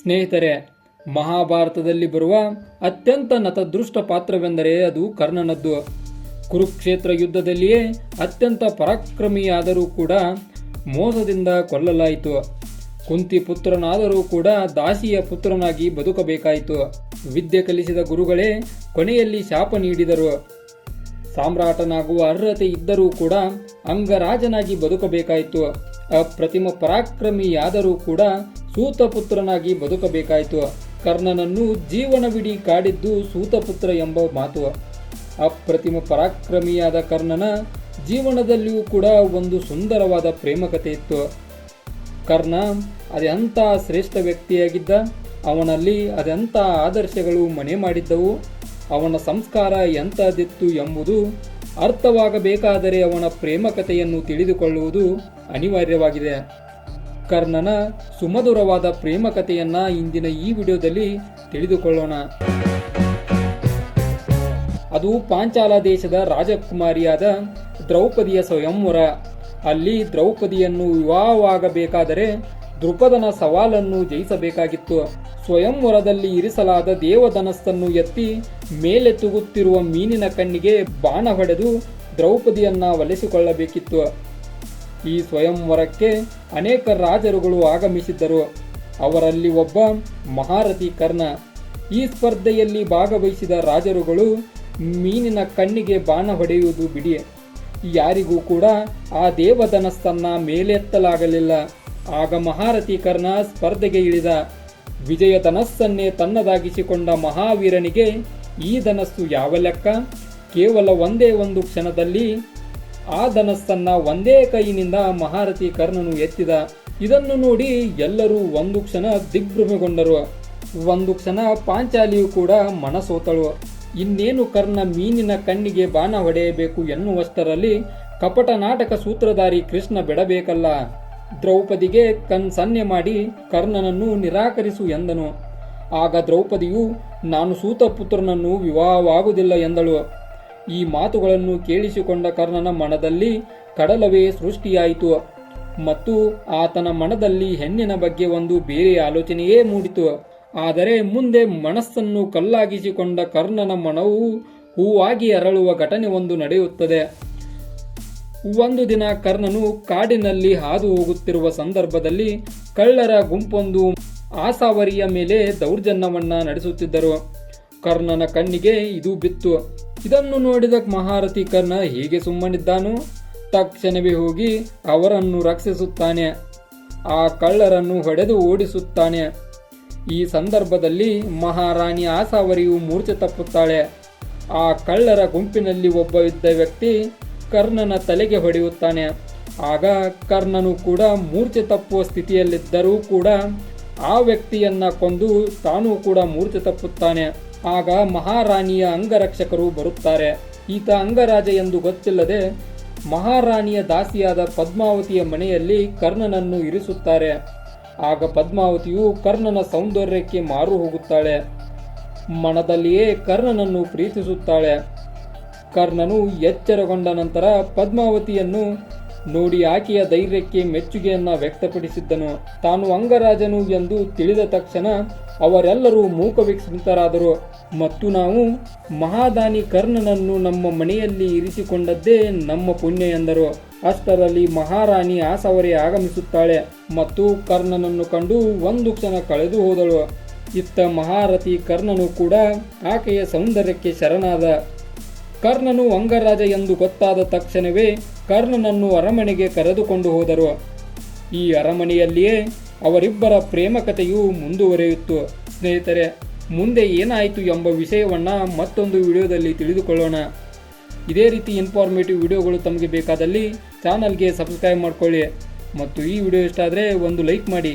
ಸ್ನೇಹಿತರೆ, ಮಹಾಭಾರತದಲ್ಲಿ ಬರುವ ಅತ್ಯಂತ ನತದೃಷ್ಟ ಪಾತ್ರವೆಂದರೆ ಅದು ಕರ್ಣನದ್ದು. ಕುರುಕ್ಷೇತ್ರ ಯುದ್ಧದಲ್ಲಿಯೇ ಅತ್ಯಂತ ಪರಾಕ್ರಮಿಯಾದರೂ ಕೂಡ ಮೋಸದಿಂದ ಕೊಲ್ಲಲಾಯಿತು. ಕುಂತಿ ಪುತ್ರನಾದರೂ ಕೂಡ ದಾಸಿಯ ಪುತ್ರನಾಗಿ ಬದುಕಬೇಕಾಯಿತು. ವಿದ್ಯೆ ಕಲಿಸಿದ ಗುರುಗಳೇ ಕೊನೆಯಲ್ಲಿ ಶಾಪ ನೀಡಿದರು. ಸಾಮ್ರಾಟನಾಗುವ ಅರ್ಹತೆ ಇದ್ದರೂ ಕೂಡ ಅಂಗರಾಜನಾಗಿ ಬದುಕಬೇಕಾಯಿತು. ಅಪ್ರತಿಮ ಪರಾಕ್ರಮಿಯಾದರೂ ಕೂಡ ಸೂತಪುತ್ರನಾಗಿ ಬದುಕಬೇಕಾಯಿತು. ಕರ್ಣನನ್ನು ಜೀವನವಿಡೀ ಕಾಡಿದ್ದು ಸೂತಪುತ್ರ ಎಂಬ ಮಾತು. ಅಪ್ರತಿಮ ಪರಾಕ್ರಮಿಯಾದ ಕರ್ಣನ ಜೀವನದಲ್ಲಿಯೂ ಕೂಡ ಒಂದು ಸುಂದರವಾದ ಪ್ರೇಮಕತೆ ಇತ್ತು. ಕರ್ಣ ಅದೆಂಥ ಶ್ರೇಷ್ಠ ವ್ಯಕ್ತಿಯಾಗಿದ್ದ, ಅವನಲ್ಲಿ ಅದೆಂಥ ಆದರ್ಶಗಳು ಮನೆ ಮಾಡಿದ್ದವು, ಅವನ ಸಂಸ್ಕಾರ ಎಂಥದ್ದಿತ್ತು ಎಂಬುದು ಅರ್ಥವಾಗಬೇಕಾದರೆ ಅವನ ಪ್ರೇಮಕತೆಯನ್ನು ತಿಳಿದುಕೊಳ್ಳುವುದು ಅನಿವಾರ್ಯವಾಗಿದೆ. ಕರ್ಣನ ಸುಮಧುರವಾದ ಪ್ರೇಮ ಕಥೆಯನ್ನ ಇಂದಿನ ಈ ವಿಡಿಯೋದಲ್ಲಿ ತಿಳಿದುಕೊಳ್ಳೋಣ. ಅದು ಪಾಂಚಾಲ ದೇಶದ ರಾಜಕುಮಾರಿಯಾದ ದ್ರೌಪದಿಯ ಸ್ವಯಂವರ. ಅಲ್ಲಿ ದ್ರೌಪದಿಯನ್ನು ವಿವಾಹವಾಗಬೇಕಾದರೆ ದೃಪದನ ಸವಾಲನ್ನು ಜಯಿಸಬೇಕಾಗಿತ್ತು. ಸ್ವಯಂವರದಲ್ಲಿ ಇರಿಸಲಾದ ದೇವಧನಸ್ಸನ್ನು ಎತ್ತಿ ಮೇಲೆ ತೂಗುತ್ತಿರುವ ಮೀನಿನ ಕಣ್ಣಿಗೆ ಬಾಣ ಹೊಡೆದು ದ್ರೌಪದಿಯನ್ನ ಒಲಿಸಿಕೊಳ್ಳಬೇಕಿತ್ತು ಈ ಸ್ವಯಂವರಕ್ಕೆ ಅನೇಕ ರಾಜರುಗಳು ಆಗಮಿಸಿದ್ದರು. ಅವರಲ್ಲಿ ಒಬ್ಬ ಮಹಾರಥಿ ಕರ್ಣ. ಈ ಸ್ಪರ್ಧೆಯಲ್ಲಿ ಭಾಗವಹಿಸಿದ ರಾಜರುಗಳು ಮೀನಿನ ಕಣ್ಣಿಗೆ ಬಾಣ ಹೊಡೆಯುವುದು ಬಿಡಿ. ಯಾರಿಗೂ ಕೂಡ ಆ ದೇವಧನಸ್ಸನ್ನ ಮೇಲೆತ್ತಲಾಗಲಿಲ್ಲ. ಆಗ ಮಹಾರಥಿ ಕರ್ಣ ಸ್ಪರ್ಧೆಗೆ ಇಳಿದ. ವಿಜಯ ಧನಸ್ಸನ್ನೇ ತನ್ನದಾಗಿಸಿಕೊಂಡ ಮಹಾವೀರನಿಗೆ ಈ ಧನಸ್ಸು ಯಾವ ಲೆಕ್ಕ? ಕೇವಲ ಒಂದೇ ಒಂದು ಕ್ಷಣದಲ್ಲಿ ಆ ಧನಸ್ಸನ್ನ ಒಂದೇ ಕೈಯಿನಿಂದ ಮಹಾರಥಿ ಕರ್ಣನು ಎತ್ತಿದ. ಇದನ್ನು ನೋಡಿ ಎಲ್ಲರೂ ಒಂದು ಕ್ಷಣ ದಿಗ್ಭ್ರಮೆಗೊಂಡರು. ಒಂದು ಕ್ಷಣ ಪಾಂಚಾಲಿಯು ಕೂಡ ಮನಸೋತಳು. ಇನ್ನೇನು ಕರ್ಣ ಮೀನಿನ ಕಣ್ಣಿಗೆ ಬಾಣ ಹೊಡೆಯಬೇಕು ಎನ್ನುವಷ್ಟರಲ್ಲಿ ಕಪಟ ನಾಟಕ ಸೂತ್ರಧಾರಿ ಕೃಷ್ಣ ಬಿಡಬೇಕಲ್ಲ. ದ್ರೌಪದಿಗೆ ಕಣ್ ಸನ್ನೆ ಮಾಡಿ ಕರ್ಣನನ್ನು ನಿರಾಕರಿಸು ಎಂದನು. ಆಗ ದ್ರೌಪದಿಯು, ನಾನು ಸೂತಪುತ್ರನನ್ನು ವಿವಾಹವಾಗುವುದಿಲ್ಲ ಎಂದಳು. ಈ ಮಾತುಗಳನ್ನು ಕೇಳಿಸಿಕೊಂಡ ಕರ್ಣನ ಮನದಲ್ಲಿ ಕಡಲವೇ ಸೃಷ್ಟಿಯಾಯಿತು. ಮತ್ತು ಆತನ ಮನದಲ್ಲಿ ಹೆಣ್ಣಿನ ಬಗ್ಗೆ ಒಂದು ಬೇರೆ ಆಲೋಚನೆಯೇ ಮೂಡಿತು. ಆದರೆ ಮುಂದೆ ಮನಸ್ಸನ್ನು ಕಲ್ಲಾಗಿಸಿಕೊಂಡ ಕರ್ಣನ ಮನವು ಹೂವಾಗಿ ಅರಳುವ ಘಟನೆ ಒಂದು ನಡೆಯುತ್ತದೆ. ಒಂದು ದಿನ ಕರ್ಣನು ಕಾಡಿನಲ್ಲಿ ಹಾದು ಹೋಗುತ್ತಿರುವ ಸಂದರ್ಭದಲ್ಲಿ ಕಳ್ಳರ ಗುಂಪೊಂದು ಆಸಾವರಿಯ ಮೇಲೆ ದೌರ್ಜನ್ಯವನ್ನ ನಡೆಸುತ್ತಿದ್ದರು. ಕರ್ಣನ ಕಣ್ಣಿಗೆ ಇದು ಬಿತ್ತು. ಇದನ್ನು ನೋಡಿದ ಮಹಾರಥಿ ಕರ್ಣ ಹೀಗೆ ಸುಮ್ಮನಿದ್ದಾನು? ತಕ್ಷಣವೇ ಹೋಗಿ ಅವರನ್ನು ರಕ್ಷಿಸುತ್ತಾನೆ. ಆ ಕಳ್ಳರನ್ನು ಹೊಡೆದು ಓಡಿಸುತ್ತಾನೆ. ಈ ಸಂದರ್ಭದಲ್ಲಿ ಮಹಾರಾಣಿ ಆಸಾವರಿಯು ಮೂರ್ಛೆ ತಪ್ಪುತ್ತಾಳೆ. ಆ ಕಳ್ಳರ ಗುಂಪಿನಲ್ಲಿ ಒಬ್ಬ ಇದ್ದ ವ್ಯಕ್ತಿ ಕರ್ಣನ ತಲೆಗೆ ಹೊಡೆಯುತ್ತಾನೆ. ಆಗ ಕರ್ಣನು ಕೂಡ ಮೂರ್ಛೆ ತಪ್ಪುವ ಸ್ಥಿತಿಯಲ್ಲಿದ್ದರೂ ಕೂಡ ಆ ವ್ಯಕ್ತಿಯನ್ನ ಕೊಂದು ತಾನೂ ಕೂಡ ಮೂರ್ಛೆ ತಪ್ಪುತ್ತಾನೆ. ಆಗ ಮಹಾರಾಣಿಯ ಅಂಗರಕ್ಷಕರು ಬರುತ್ತಾರೆ. ಈತ ಅಂಗರಾಜ ಎಂದು ಗೊತ್ತಿಲ್ಲದೆ ಮಹಾರಾಣಿಯ ದಾಸಿಯಾದ ಪದ್ಮಾವತಿಯ ಮನೆಯಲ್ಲಿ ಕರ್ಣನನ್ನು ಇರಿಸುತ್ತಾರೆ. ಆಗ ಪದ್ಮಾವತಿಯು ಕರ್ಣನ ಸೌಂದರ್ಯಕ್ಕೆ ಮಾರು ಹೋಗುತ್ತಾಳೆ. ಮನದಲ್ಲಿಯೇ ಕರ್ಣನನ್ನು ಪ್ರೀತಿಸುತ್ತಾಳೆ. ಕರ್ಣನು ಎಚ್ಚರಗೊಂಡ ನಂತರ ಪದ್ಮಾವತಿಯನ್ನು ನೋಡಿ ಆಕೆಯ ಧೈರ್ಯಕ್ಕೆ ಮೆಚ್ಚುಗೆಯನ್ನ ವ್ಯಕ್ತಪಡಿಸಿದ್ದನು. ತಾನು ಅಂಗರಾಜನು ಎಂದು ತಿಳಿದ ತಕ್ಷಣ ಅವರೆಲ್ಲರೂ ಮೂಕವಿಸ್ಮಿತರಾದರು ಮತ್ತು ನಾವು ಮಹಾದಾನಿ ಕರ್ಣನನ್ನು ನಮ್ಮ ಮನೆಯಲ್ಲಿ ಇರಿಸಿಕೊಂಡದ್ದೇ ನಮ್ಮ ಪುಣ್ಯ ಎಂದರು. ಅಷ್ಟರಲ್ಲಿ ಮಹಾರಾಣಿ ಆಸವರೇ ಆಗಮಿಸುತ್ತಾಳೆ ಮತ್ತು ಕರ್ಣನನ್ನು ಕಂಡು ಒಂದು ಕ್ಷಣ ಕಳೆದು ಹೋದಳು. ಇತ್ತ ಮಹಾರಥಿ ಕರ್ಣನು ಕೂಡ ಆಕೆಯ ಸೌಂದರ್ಯಕ್ಕೆ ಶರಣಾದ. ಕರ್ಣನು ಅಂಗರಾಜ ಎಂದು ಗೊತ್ತಾದ ತಕ್ಷಣವೇ ಕರ್ಣನನ್ನು ಅರಮನೆಗೆ ಕರೆದುಕೊಂಡು ಹೋದರು. ಈ ಅರಮನೆಯಲ್ಲಿಯೇ ಅವರಿಬ್ಬರ ಪ್ರೇಮ ಕಥೆಯು ಮುಂದುವರಿಯಿತು ಸ್ನೇಹಿತರೆ, ಮುಂದೆ ಏನಾಯಿತು ಎಂಬ ವಿಷಯವನ್ನು ಮತ್ತೊಂದು ವಿಡಿಯೋದಲ್ಲಿ ತಿಳಿದುಕೊಳ್ಳೋಣ. ಇದೇ ರೀತಿ ಇನ್ಫಾರ್ಮೇಟಿವ್ ವಿಡಿಯೋಗಳು ತಮಗೆ ಬೇಕಾದಲ್ಲಿ ಚಾನಲ್ಗೆ ಸಬ್ಸ್ಕ್ರೈಬ್ ಮಾಡಿಕೊಳ್ಳಿ. ಮತ್ತು ಈ ವಿಡಿಯೋ ಇಷ್ಟ ಆದರೆ ಒಂದು ಲೈಕ್ ಮಾಡಿ.